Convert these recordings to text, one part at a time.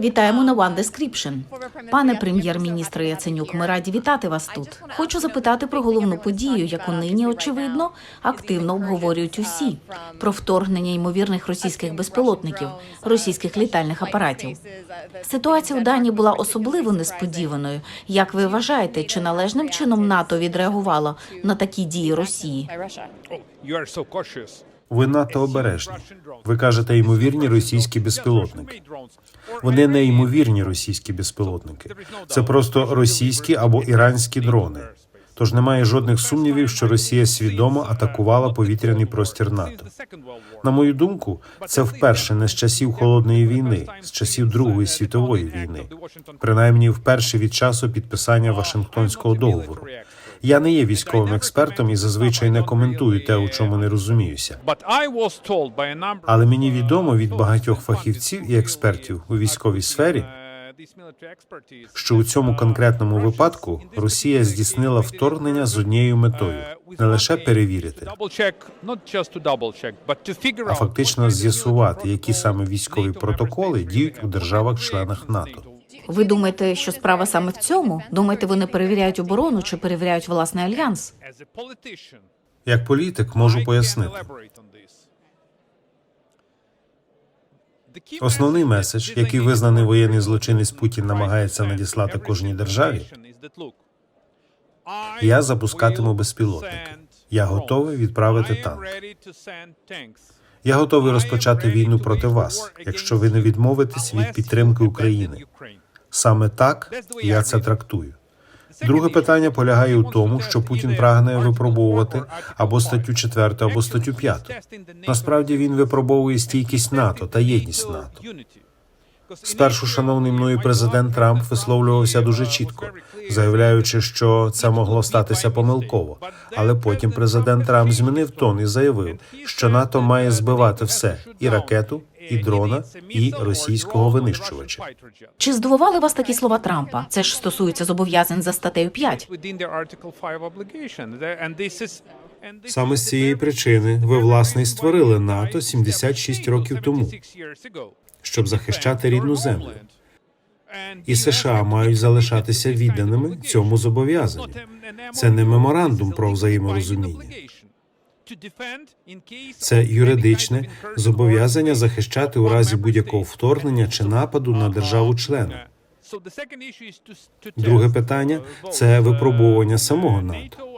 Вітаємо на One Description. Пане прем'єр-міністр Яценюк, ми раді вітати вас тут. Хочу запитати про головну подію, яку нині очевидно активно обговорюють усі про вторгнення ймовірних російських безпілотників, російських літальних апаратів. Ситуація у Данії була особливо несподіваною. Як ви вважаєте, чи належним чином НАТО відреагувало на такі дії Росії? Ви надто обережні. Ви кажете ймовірні російські безпілотники. Вони не ймовірні російські безпілотники. Це просто російські або іранські дрони. Тож немає жодних сумнівів, що Росія свідомо атакувала повітряний простір НАТО. На мою думку, це вперше не з часів холодної війни, з часів Другої світової війни, принаймні вперше від часу підписання Вашингтонського договору. Я не є військовим експертом і зазвичай не коментую те, у чому не розуміюся. Але мені відомо від багатьох фахівців і експертів у військовій сфері, uh, що у цьому конкретному випадку Росія здійснила вторгнення з однією метою не лише перевірити, а фактично з'ясувати, які саме військові протоколи діють у державах-членах НАТО. Ви думаєте, що справа саме в цьому? Думаєте, вони перевіряють оборону чи перевіряють власний альянс? Як політик можу пояснити. Основний меседж, який визнаний воєнний злочинець Путін намагається надіслати кожній державі, я запускатиму безпілотники. Я готовий відправити танк. Я готовий розпочати війну проти вас, якщо ви не відмовитесь від підтримки України. Саме так я це трактую. Друге питання полягає у тому, що Путін прагне випробовувати або статтю 4, або статтю 5. Насправді він випробовує стійкість НАТО та єдність НАТО. Спершу шановний мною президент Трамп висловлювався дуже чітко, заявляючи, що це могло статися помилково. Але потім президент Трамп змінив тон і заявив, що НАТО має збивати все. І ракету, і дрона, і російського винищувача. Чи здивували вас такі слова Трампа? Це ж стосується зобов'язань за статтею 5. Within the Article 5 obligation. The- And this is and this Саме з цієї причини ви власне і створили НАТО 76 років тому, 76 щоб захищати рідну землю. І США мають залишатися відданими цьому зобов'язанню. Це не меморандум про взаєморозуміння. Це юридичне зобов'язання захищати у разі будь-якого вторгнення чи нападу на to- to Друге питання uh, це випробування uh, самого НАТО.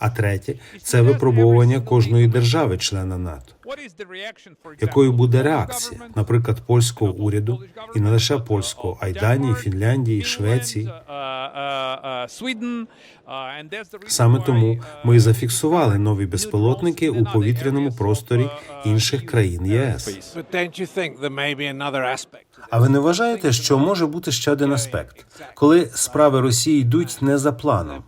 А третє це випробовування кожної держави-члена НАТО. Якою буде реакція, наприклад, польського уряду, і не лише польського, а й Данії, Фінляндії, Швеції. uh, uh, uh, Саме тому ми зафіксували нові безпілотники у повітряному просторі інших країн ЄС. А ви не вважаєте, що може бути ще один аспект, коли справи Росії йдуть не за планом?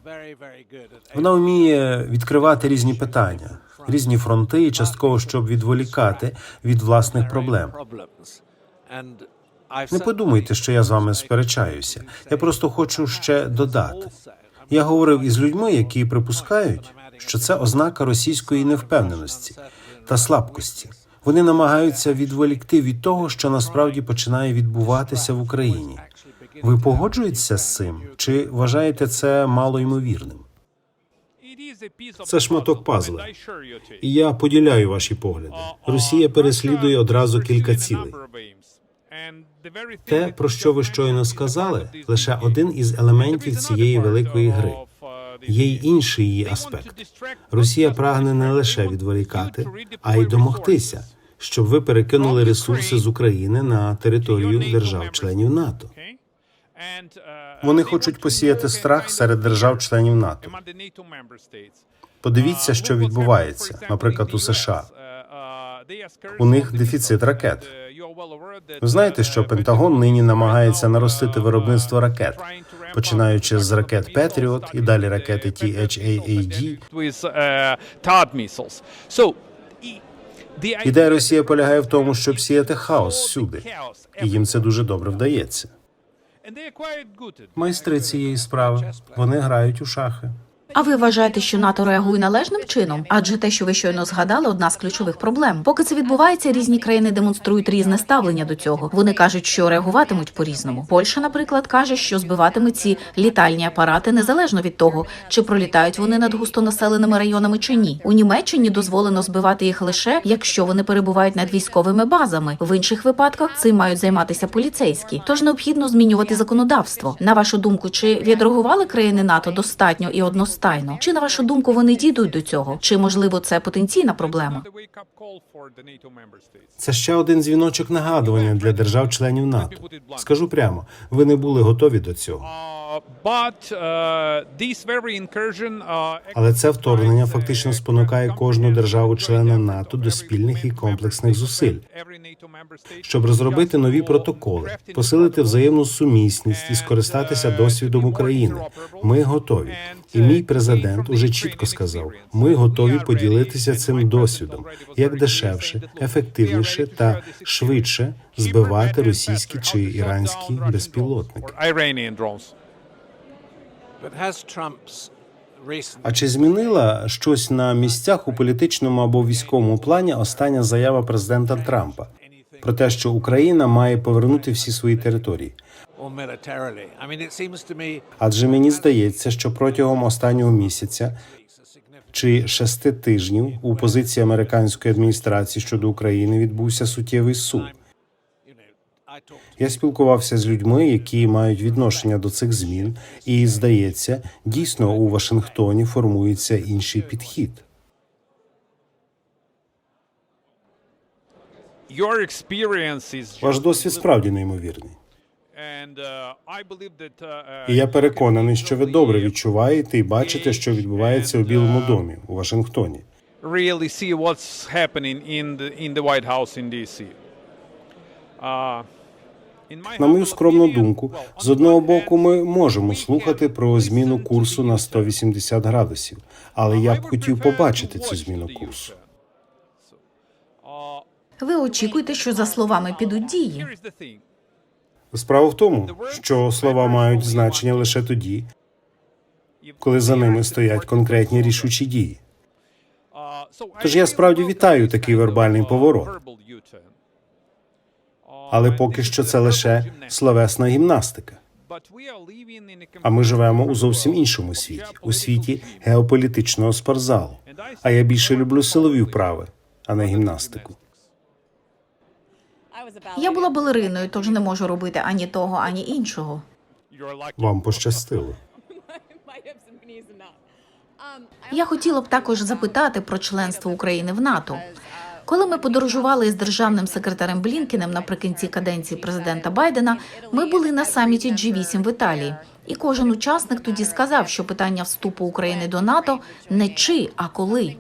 Вона вміє відкривати різні питання, різні фронти, і частково щоб відволікати від власних проблем. Не подумайте, що я з вами сперечаюся. Я просто хочу ще додати. Я говорив із людьми, які припускають, що це ознака російської невпевненості та слабкості. Вони намагаються відволікти від того, що насправді починає відбуватися в Україні. Ви погоджуєтеся з цим? Чи вважаєте це малоймовірним? Це шматок пазла. І я поділяю ваші погляди. Росія переслідує одразу кілька цілей. Те, про що ви щойно сказали, лише один із елементів цієї великої гри. Є й інший її аспект. Росія прагне не лише відволікати, а й домогтися, щоб ви перекинули ресурси з України на територію держав-членів НАТО. Вони хочуть посіяти страх серед держав-членів НАТО. Подивіться, що відбувається, наприклад, у США. У них дефіцит ракет. Ви знаєте, що Пентагон нині намагається наростити виробництво ракет, починаючи з ракет Петріот і далі ракети THAAD. Ідея Росії полягає в тому, щоб сіяти хаос всюди, і їм це дуже добре вдається. Майстри цієї справи вони грають у шахи. А ви вважаєте, що НАТО реагує належним чином? Адже те, що ви щойно згадали, одна з ключових проблем. Поки це відбувається, різні країни демонструють різне ставлення до цього. Вони кажуть, що реагуватимуть по-різному. Польща, наприклад, каже, що збиватиме ці літальні апарати незалежно від того, чи пролітають вони над густонаселеними районами чи ні. У Німеччині дозволено збивати їх лише якщо вони перебувають над військовими базами. В інших випадках цим мають займатися поліцейські. Тож необхідно змінювати законодавство. На вашу думку, чи відреагували країни НАТО достатньо і одностайно? Чи на вашу думку вони дійдуть до цього? Чи можливо це потенційна проблема? Це ще один дзвіночок нагадування для держав-членів НАТО. Скажу прямо, ви не були готові до цього. Uh, uh, Але це вторгнення фактично спонукає кожну державу-члена НАТО до спільних і комплексних зусиль, щоб розробити нові протоколи, посилити взаємну сумісність і скористатися досвідом України. Ми готові. І мій президент уже чітко сказав: ми готові поділитися цим досвідом, як дешевше, ефективніше та швидше збивати російські чи іранські безпілотники. А чи змінила щось на місцях у політичному або військовому плані остання заява президента Трампа про те, що Україна має повернути всі свої території? Адже мені здається, що протягом останнього місяця чи шести тижнів у позиції американської адміністрації щодо України відбувся суттєвий суд. Я спілкувався з людьми, які мають відношення до цих змін, і здається, дійсно у Вашингтоні формується інший підхід. Ваш досвід справді неймовірний. uh, that uh, І я переконаний, що ви добре відчуваєте і бачите, що відбувається у Білому домі у Вашингтоні. really see what's happening in the in the White House in DC. Uh, in my На мою скромну думку, з одного боку, ми можемо слухати про зміну курсу на news. 180 градусів, але я б хотів побачити цю зміну курсу. Uh, Ви очікуєте, що за словами підуть дії. Справа в тому, що слова мають значення лише тоді, коли за ними стоять конкретні рішучі дії. Uh, Тож я справді вітаю такий вербальний uh, поворот. Але поки що це лише словесна гімнастика. А ми живемо у зовсім іншому світі, у світі геополітичного спортзалу. А я більше люблю силові вправи, а не гімнастику. Я була балериною, тож не можу робити ані того, ані іншого. Вам пощастило. Я хотіла б також запитати про членство України в НАТО. Коли ми подорожували із державним секретарем Блінкіним наприкінці каденції президента Байдена, ми були на саміті G8 в Італії. І кожен учасник тоді сказав, що питання вступу України до НАТО не чи, а коли.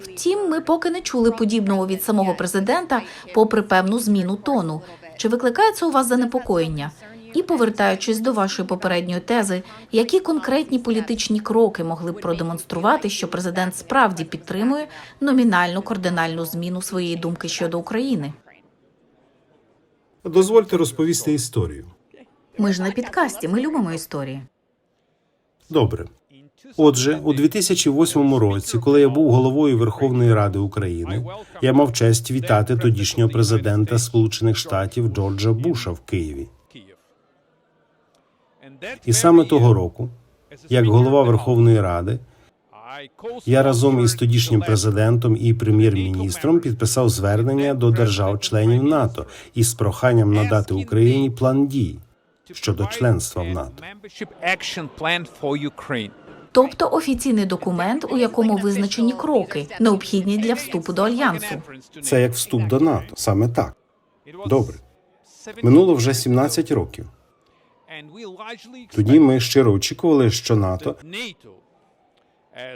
Втім, ми поки не чули подібного від самого президента, попри певну зміну тону. Чи викликає це у вас занепокоєння? І повертаючись до вашої попередньої тези, які конкретні політичні кроки могли б продемонструвати, що президент справді підтримує номінальну кардинальну зміну своєї думки щодо України? Дозвольте розповісти історію. Ми ж на підкасті, ми любимо історії. Добре. Отже, у 2008 році, коли я був головою Верховної Ради України, я мав честь вітати тодішнього президента Сполучених Штатів Джорджа Буша в Києві. І саме того року, як голова Верховної Ради, я разом із тодішнім президентом і прем'єр-міністром підписав звернення до держав-членів НАТО із проханням надати Україні план дій щодо членства в НАТО. Тобто офіційний документ, у якому визначені кроки, необхідні для вступу до альянсу. Це як вступ до НАТО, саме так. Добре. Минуло вже 17 років. Тоді ми щиро очікували, що НАТО,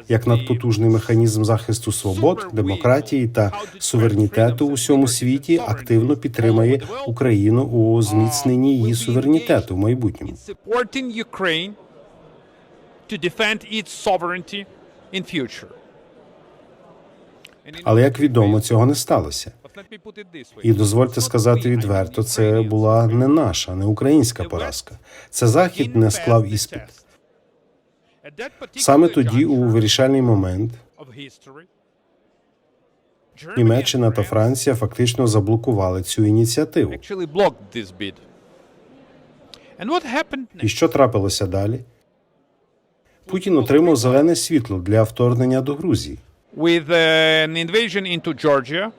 як надпотужний механізм захисту свобод, демократії та суверенітету у всьому світі, активно підтримає Україну у зміцненні її суверенітету в майбутньому. in future. Але як відомо, цього не сталося. І дозвольте сказати відверто, це була не наша, не українська поразка. Це захід не склав іспит. Саме тоді, у вирішальний момент, Німеччина та Франція фактично заблокували цю ініціативу. І що трапилося далі? Путін отримав зелене світло для вторгнення до Грузії. With an invasion into Georgia,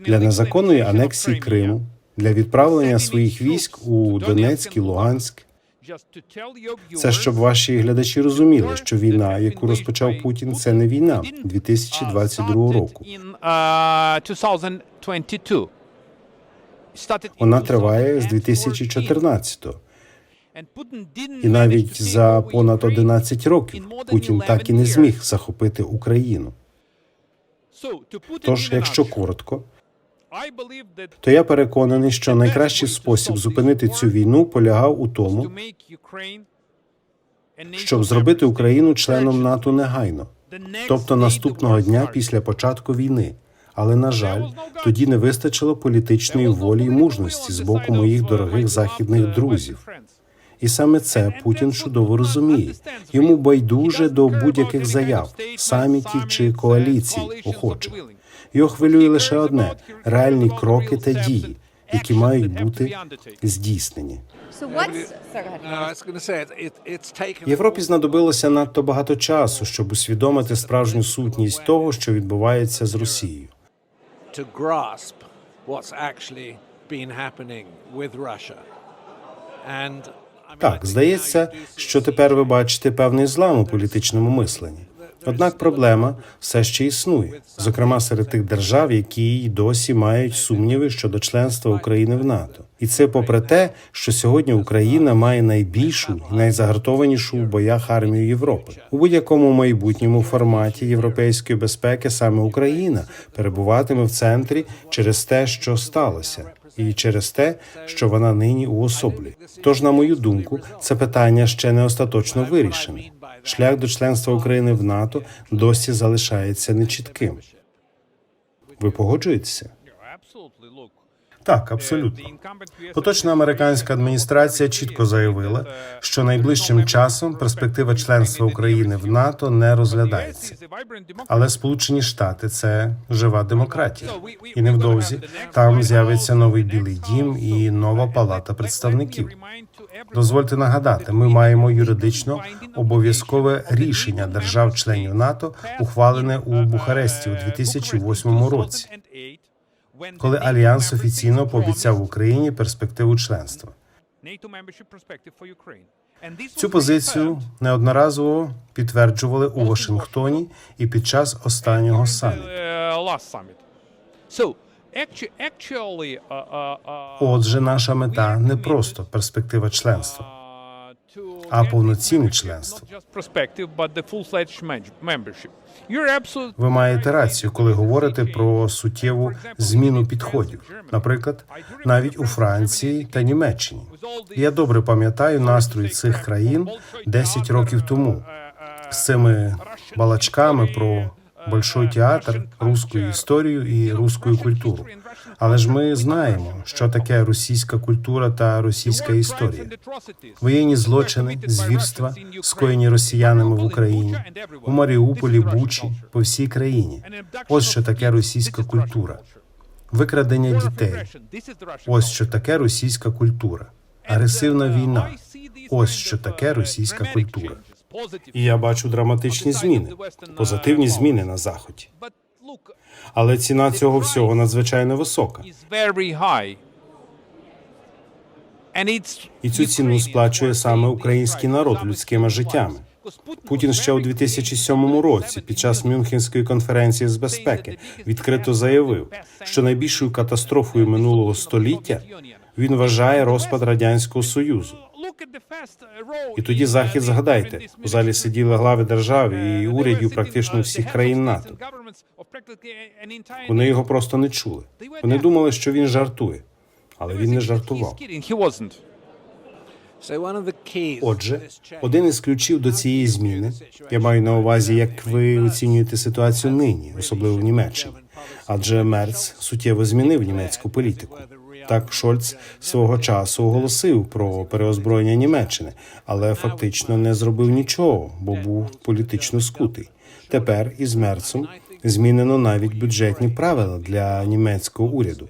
для незаконної анексії Криму, для відправлення своїх військ у Донецьк і Луганськ. Це щоб ваші глядачі розуміли, що війна, яку розпочав Путін, це не війна uh, 2022 started року. in, 2022. Started in Вона триває з 2014. 2014-го. And І навіть за понад Ukraine 11 років Путін так і не зміг захопити Україну. Тож, якщо коротко, то я переконаний, що найкращий спосіб зупинити цю війну полягав у тому, щоб зробити Україну членом. НАТО негайно. Тобто наступного дня після початку війни. Але на жаль, тоді не вистачило політичної волі і мужності з боку моїх дорогих західних друзів. І саме це Путін чудово розуміє. Йому байдуже до будь-яких заяв, самітів чи коаліцій охочих. Його хвилює лише одне реальні кроки та дії, які мають бути здійснені. Taken. Європі знадобилося надто багато часу, щоб усвідомити справжню сутність того, що відбувається з Росією. happening with Russia. And Так, здається, що тепер ви бачите певний злам у політичному мисленні. Однак проблема все ще існує, зокрема серед тих держав, які й досі мають сумніви щодо членства України в НАТО. І це попри те, що сьогодні Україна має найбільшу і найзагартованішу в боях армію Європи. У будь-якому майбутньому форматі європейської безпеки саме Україна перебуватиме в центрі через те, що сталося. І через те, що вона нині уособлює. Тож, на мою думку, це питання ще не остаточно вирішене. Шлях до членства України в НАТО досі залишається нечітким. Ви погоджуєтеся? Так, абсолютно. Поточна американська адміністрація чітко заявила, що найближчим часом перспектива членства України в НАТО не розглядається. Але Сполучені Штати це жива демократія, і невдовзі там з'явиться новий білий дім і нова палата представників. Дозвольте нагадати, ми маємо юридично обов'язкове рішення держав-членів НАТО, ухвалене у Бухаресті у 2008 році, коли альянс офіційно пообіцяв Україні перспективу членства. Цю позицію неодноразово підтверджували у Вашингтоні і під час останнього саміту. Отже, наша мета не просто перспектива членства, а повноцінне членство. Ви маєте рацію, коли говорите про суттєву зміну підходів, наприклад, навіть у Франції та Німеччині. Я добре пам'ятаю настрої цих країн 10 років тому з цими балачками про большой театр, русську історію і русську культуру. Але ж ми знаємо, що таке російська культура та російська історія. Воєнні злочини, звірства, скоєні росіянами в Україні, у Маріуполі, Бучі, по всій країні. Ось що таке російська культура, викрадення дітей. Ось що таке російська культура, агресивна війна. Ось що таке російська культура. І я бачу драматичні зміни, позитивні зміни на заході. Але ціна цього всього надзвичайно висока. І цю ціну сплачує саме український народ людськими життями. Путін ще у 2007 році, під час Мюнхенської конференції з безпеки, відкрито заявив, що найбільшою катастрофою минулого століття він вважає розпад радянського союзу. І тоді захід згадайте, у залі сиділи глави держав і урядів практично всіх країн НАТО. Вони його просто не чули. Вони думали, що він жартує, але він не жартував. Отже, один із ключів до цієї зміни я маю на увазі, як ви оцінюєте ситуацію нині, особливо в Німеччині, адже Мерц суттєво змінив німецьку політику. Так Шольц свого часу оголосив про переозброєння Німеччини, але фактично не зробив нічого, бо був політично скутий. Тепер із Мерцем змінено навіть бюджетні правила для німецького уряду.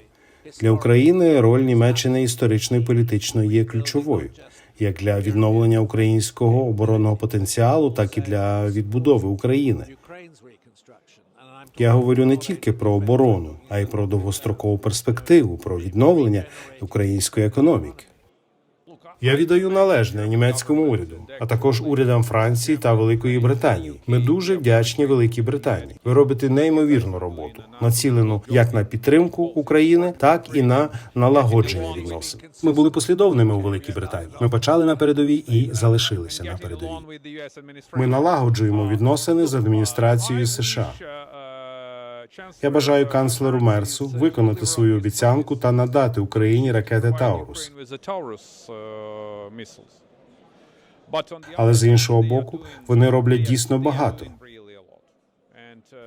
Для України роль Німеччини історично і політично є ключовою, як для відновлення українського оборонного потенціалу, так і для відбудови України. Я говорю не тільки про оборону, а й про довгострокову перспективу, про відновлення української економіки. Я віддаю належне німецькому уряду, а також урядам Франції та Великої Британії. Ми дуже вдячні Великій Британії. Ви робите неймовірну роботу, націлену як на підтримку України, так і на налагодження відносин. Ми були послідовними у Великій Британії. Ми почали на передовій і залишилися на передовій. Ми налагоджуємо відносини з адміністрацією США. Я бажаю канцлеру Мерсу виконати свою обіцянку та надати Україні ракети Таурус. Але з іншого боку, вони роблять дійсно багато.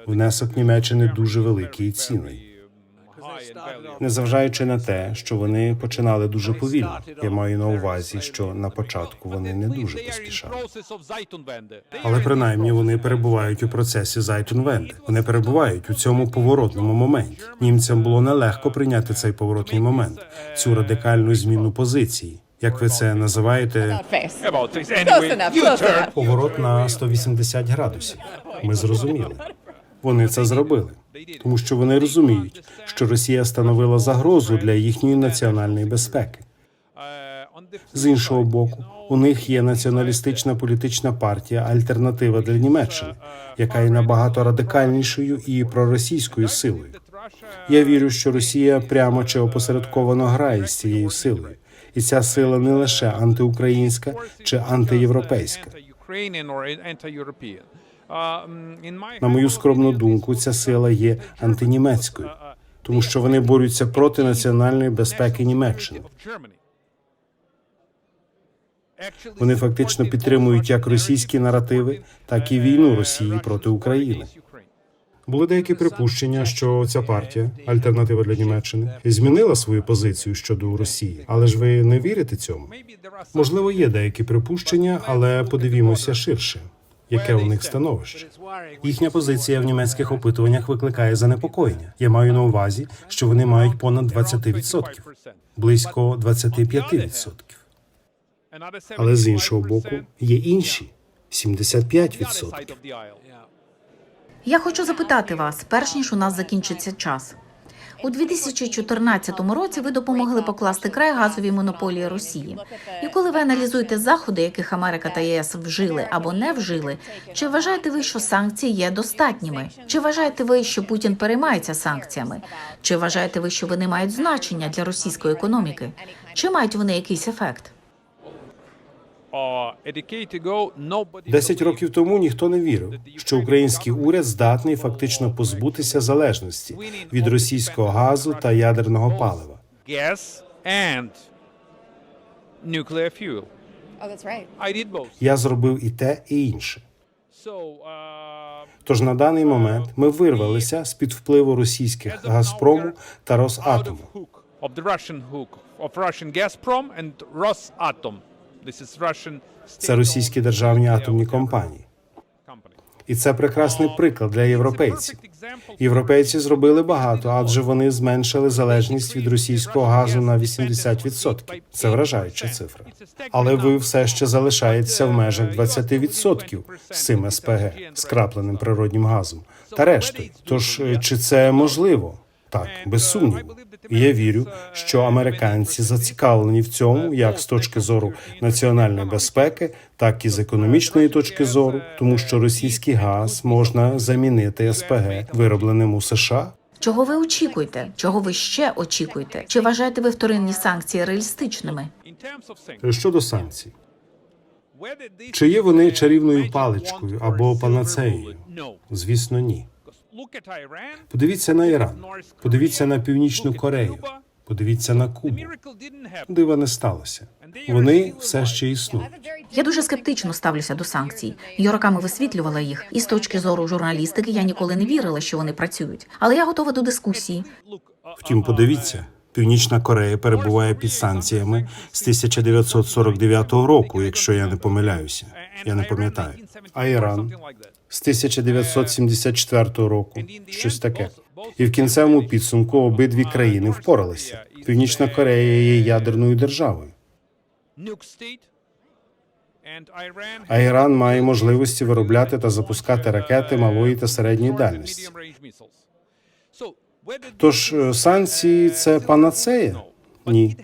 Внесок Німеччини дуже великий і цінний. Незважаючи на те, що вони починали дуже повільно. Я маю на увазі, що на початку вони не дуже поспішали. Але принаймні вони перебувають у процесі Зайтунвенди. Вони перебувають у цьому поворотному моменті. Німцям було нелегко прийняти цей поворотний момент, цю радикальну зміну позиції. Як ви це називаєте, поворот на 180 градусів. Ми зрозуміли. Вони це зробили, тому що вони розуміють, що Росія становила загрозу для їхньої національної безпеки. З іншого боку, у них є націоналістична політична партія Альтернатива для Німеччини, яка є набагато радикальнішою і проросійською силою. Я вірю, що Росія прямо чи опосередковано грає з цією силою, і ця сила не лише антиукраїнська чи антиєвропейська. На мою скромну думку, ця сила є антинімецькою, тому що вони борються проти національної безпеки Німеччини. Вони фактично підтримують як російські наративи, так і війну Росії проти України. Були деякі припущення, що ця партія, альтернатива для Німеччини, змінила свою позицію щодо Росії. Але ж ви не вірите цьому? Можливо, є деякі припущення, але подивімося ширше, яке у них становище. Їхня позиція в німецьких опитуваннях викликає занепокоєння. Я маю на увазі, що вони мають понад 20%, близько 25%. Але з іншого боку, є інші 75%. Я хочу запитати вас, перш ніж у нас закінчиться час. У 2014 році ви допомогли покласти край газовій монополії Росії. І коли ви аналізуєте заходи, яких Америка та ЄС вжили або не вжили, чи вважаєте ви, що санкції є достатніми? Чи вважаєте ви, що Путін переймається санкціями? Чи вважаєте ви, що вони мають значення для російської економіки? Чи мають вони якийсь ефект? Десять років тому ніхто не вірив, що український уряд здатний фактично позбутися залежності від російського газу та ядерного палива. Oh. Я зробив і те, і інше. Uh, Тож на даний момент ми вирвалися з під впливу російських Газпрому та Росатому. Це російські державні атомні компанії. І це прекрасний приклад для європейців. Європейці зробили багато, адже вони зменшили залежність від російського газу на 80%. Це вражаюча цифра. Але ви все ще залишаєтеся в межах 20% з цим СПГ, скрапленим природнім газом та рештою. Тож чи це можливо? Так, без сумніву. І я вірю, що американці зацікавлені в цьому як з точки зору національної безпеки, так і з економічної точки зору, тому що російський газ можна замінити СПГ, виробленим у США. Чого ви очікуєте? Чого ви ще очікуєте? Чи вважаєте ви вторинні санкції реалістичними? Щодо санкцій, чи є вони чарівною паличкою або панацеєю? Звісно, ні. Подивіться на Іран, подивіться на Північну Корею, подивіться на Кубу. Дива не сталося. Вони все ще існують. Я дуже скептично ставлюся до санкцій. Я роками висвітлювала їх, і з точки зору журналістики я ніколи не вірила, що вони працюють. Але я готова до дискусії. Втім, подивіться, Північна Корея перебуває під санкціями з 1949 року, якщо я не помиляюся. Я не пам'ятаю. А Іран з 1974 року, щось таке. І в кінцевому підсумку обидві країни впоралися. Північна Корея є ядерною державою, а Іран має можливості виробляти та запускати ракети малої та середньої дальності. Тож е, санкції це панацея? Ні.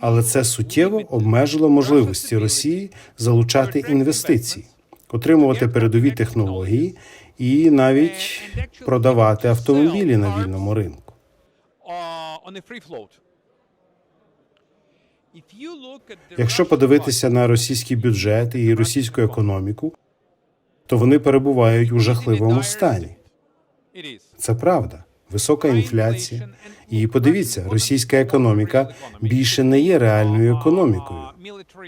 Але це суттєво обмежило можливості Росії залучати інвестиції, отримувати передові технології і навіть продавати автомобілі на вільному ринку. Якщо подивитися на російський бюджет і російську економіку, то вони перебувають у жахливому стані. Це правда. Висока інфляція. І подивіться, російська економіка більше не є реальною економікою.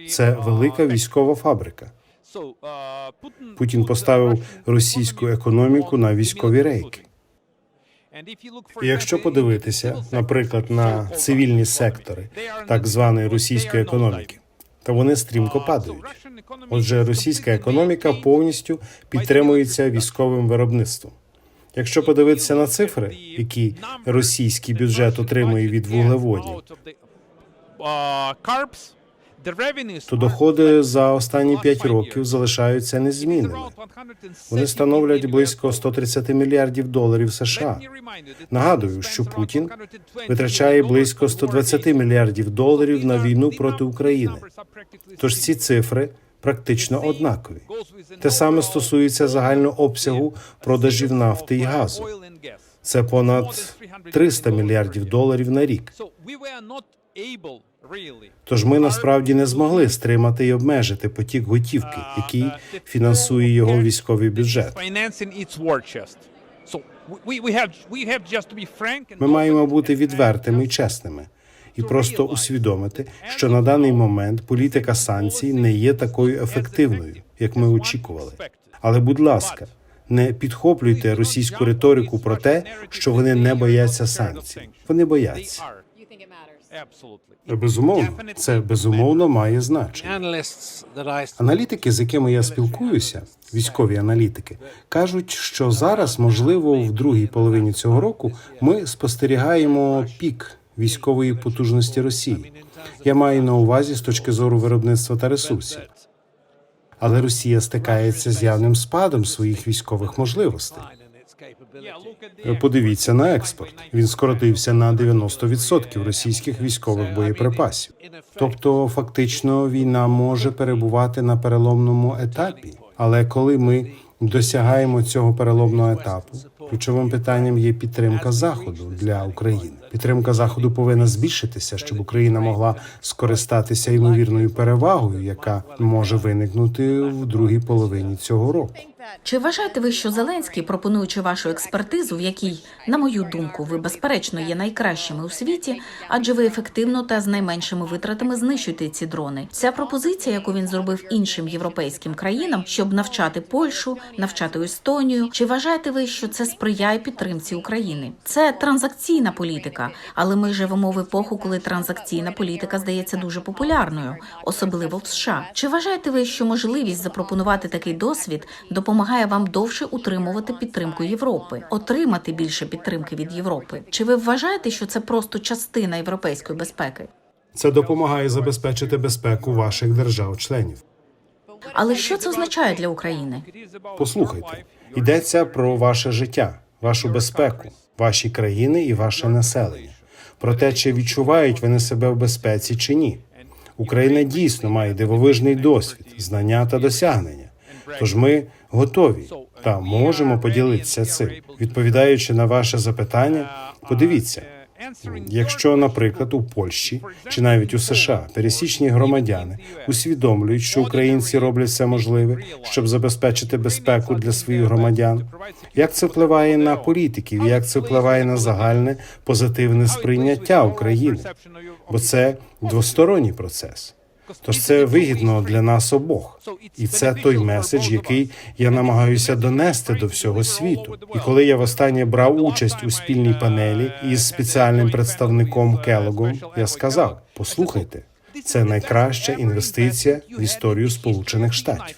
Це велика військова фабрика. Путін поставив російську економіку на військові рейки. І якщо подивитися, наприклад, на цивільні сектори так званої російської економіки, то вони стрімко падають. Отже, російська економіка повністю підтримується військовим виробництвом. Якщо подивитися на цифри, які російський бюджет отримує від вуглеводнів, то доходи за останні 5 років залишаються незмінними. Вони становлять близько 130 мільярдів доларів США. Нагадую, що Путін витрачає близько 120 мільярдів доларів на війну проти України. Тож ці цифри практично однакові. Те саме стосується загального обсягу продажів нафти і газу. Це понад 300 мільярдів доларів на рік. Тож ми насправді не змогли стримати і обмежити потік готівки, який фінансує його військовий бюджет. Ми маємо бути відвертими і чесними і просто усвідомити, що на даний момент політика санкцій не є такою ефективною, як ми очікували. Але, будь ласка, не підхоплюйте російську риторику про те, що вони не бояться санкцій. Вони бояться. Безумовно, це безумовно має значення. Аналітики, з якими я спілкуюся, військові аналітики, кажуть, що зараз, можливо, в другій половині цього року ми спостерігаємо пік військової потужності Росії. Я маю на увазі з точки зору виробництва та ресурсів. Але Росія стикається з явним спадом своїх військових можливостей. Подивіться на експорт. Він скоротився на 90% російських військових боєприпасів. Тобто, фактично, війна може перебувати на переломному етапі. Але коли ми досягаємо цього переломного етапу, ключовим питанням є підтримка заходу для України. Підтримка заходу повинна збільшитися, щоб Україна могла скористатися ймовірною перевагою, яка може виникнути в другій половині цього року. Чи вважаєте ви, що Зеленський, пропонуючи вашу експертизу, в якій, на мою думку, ви безперечно є найкращими у світі, адже ви ефективно та з найменшими витратами знищуєте ці дрони? Ця пропозиція, яку він зробив іншим європейським країнам, щоб навчати Польщу, навчати Естонію. Чи вважаєте ви, що це сприяє підтримці України? Це транзакційна політика, але ми живемо в епоху, коли транзакційна політика здається дуже популярною, особливо в США. Чи вважаєте ви, що можливість запропонувати такий досвід допомагає вам довше утримувати підтримку Європи, отримати більше підтримки від Європи? Чи ви вважаєте, що це просто частина європейської безпеки? Це допомагає забезпечити безпеку ваших держав-членів. Але що це означає для України? Послухайте, йдеться про ваше життя, вашу безпеку, ваші країни і ваше населення. Про те, чи відчувають вони себе в безпеці чи ні. Україна дійсно має дивовижний досвід, знання та досягнення. Тож ми готові та можемо поділитися цим. Відповідаючи на ваше запитання, подивіться. Якщо, наприклад, у Польщі чи навіть у США пересічні громадяни усвідомлюють, що українці роблять все можливе, щоб забезпечити безпеку для своїх громадян, як це впливає на політиків, як це впливає на загальне позитивне сприйняття України? Бо це двосторонній процес. Тож це вигідно для нас обох, і це той меседж, який я намагаюся донести до всього світу. І коли я востаннє брав участь у спільній панелі із спеціальним представником Келогом, я сказав: послухайте, це найкраща інвестиція в історію Сполучених Штатів.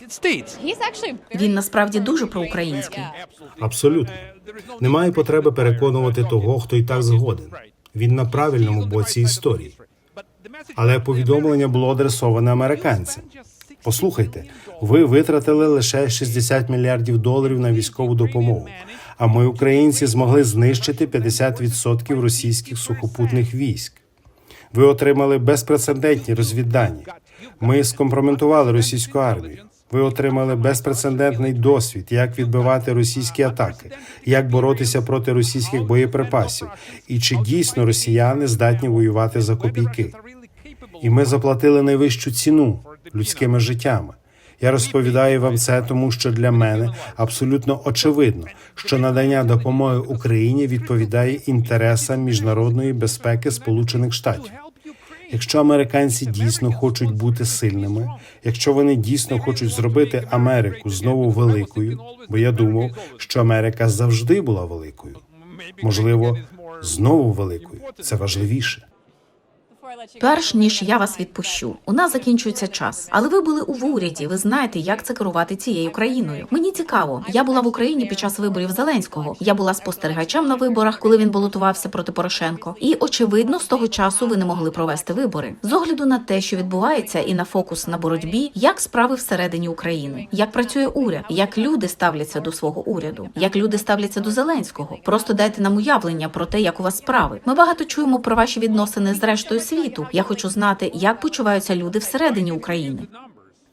Він насправді дуже проукраїнський. Абсолютно немає потреби переконувати того, хто і так згоден. Він на правильному боці історії. Але повідомлення було адресоване американцям. Послухайте, ви витратили лише 60 мільярдів доларів на військову допомогу. А ми, українці, змогли знищити 50% російських сухопутних військ. Ви отримали безпрецедентні розвіддані. Ми скомпрометували російську армію. Ви отримали безпрецедентний досвід, як відбивати російські атаки, як боротися проти російських боєприпасів, і чи дійсно росіяни здатні воювати за копійки. І ми заплатили найвищу ціну людськими життями. Я розповідаю вам це, тому що для мене абсолютно очевидно, що надання допомоги Україні відповідає інтересам міжнародної безпеки Сполучених Штатів. Якщо американці дійсно хочуть бути сильними, якщо вони дійсно хочуть зробити Америку знову великою, бо я думав, що Америка завжди була великою, можливо, знову великою. Це важливіше. Перш ніж я вас відпущу, у нас закінчується час. Але ви були у уряді. Ви знаєте, як це керувати цією країною. Мені цікаво. Я була в Україні під час виборів Зеленського. Я була спостерігачем на виборах, коли він балотувався проти Порошенко. І очевидно, з того часу ви не могли провести вибори. З огляду на те, що відбувається, і на фокус на боротьбі, як справи всередині України, як працює уряд, як люди ставляться до свого уряду, як люди ставляться до Зеленського. Просто дайте нам уявлення про те, як у вас справи. Ми багато чуємо про ваші відносини з рештою світу. Я хочу знати, як почуваються люди всередині України.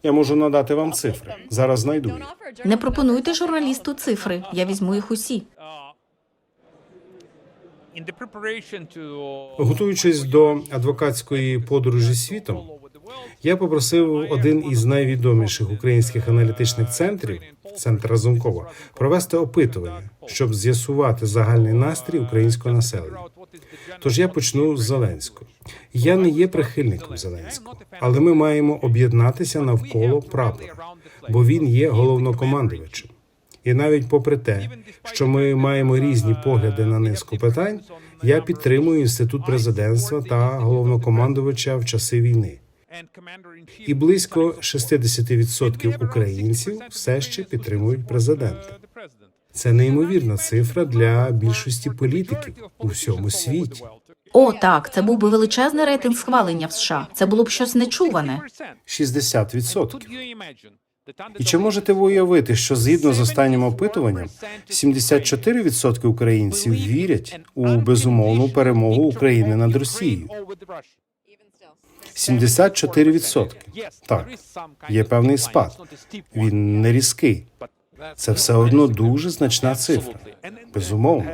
Я можу надати вам цифри. Зараз знайду їх. Не пропонуйте журналісту цифри. Я візьму їх усі. Готуючись до адвокатської подорожі світом, я попросив один із найвідоміших українських аналітичних центрів, центр Разумкова, провести опитування, щоб з'ясувати загальний настрій українського населення. Тож я почну з Зеленського. Я не є прихильником Зеленського, але ми маємо об'єднатися навколо прапора, бо він є головнокомандувачем. І навіть попри те, що ми маємо різні погляди на низку питань, я підтримую інститут президентства та головнокомандувача в часи війни. І близько 60% українців все ще підтримують президента. Це неймовірна цифра для більшості політиків у всьому світі. О, так, це був би величезний рейтинг схвалення в США. Це було б щось нечуване. 60%. І чи можете ви уявити, що згідно з останнім опитуванням, 74% українців вірять у безумовну перемогу України над Росією? 74%. Так, є певний спад. Він не різкий. Це все одно дуже значна цифра. Безумовно.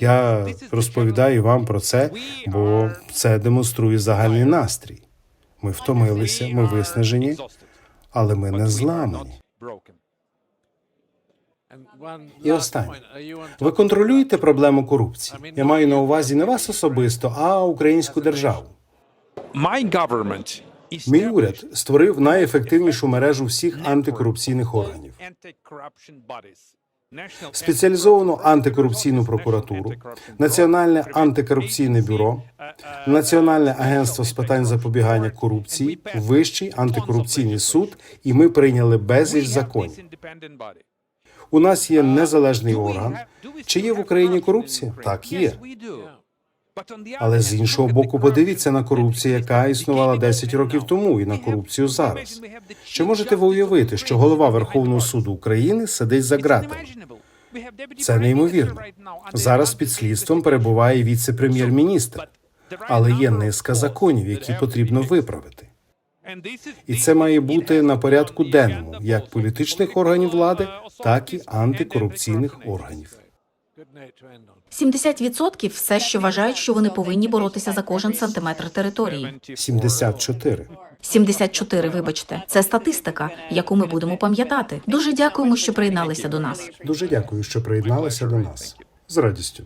Я розповідаю вам про це, бо це демонструє загальний настрій. Ми втомилися, ми виснажені, але ми не зламані. І останнє. Ви контролюєте проблему корупції? Я маю на увазі не вас особисто, а українську державу. Мій уряд створив найефективнішу мережу всіх антикорупційних органів. Спеціалізовану антикорупційну прокуратуру, Національне антикорупційне бюро, Національне агентство з питань запобігання корупції, Вищий антикорупційний суд, і ми прийняли безліч законів. У нас є незалежний орган. Чи є в Україні корупція? Так, є. Але з іншого боку, подивіться на корупцію, яка існувала 10 років тому, і на корупцію зараз. Чи можете ви уявити, що голова Верховного суду України сидить за ґратами? Це неймовірно. Зараз під слідством перебуває віце-прем'єр-міністр, але є низка законів, які потрібно виправити. І це має бути на порядку денному як політичних органів влади, так і антикорупційних органів. 70% все ще вважають, що вони повинні боротися за кожен сантиметр території. 74. 74, вибачте, це статистика, яку ми будемо пам'ятати. Дуже дякуємо, що приєдналися до нас. Дуже дякую, що приєдналися до нас з радістю.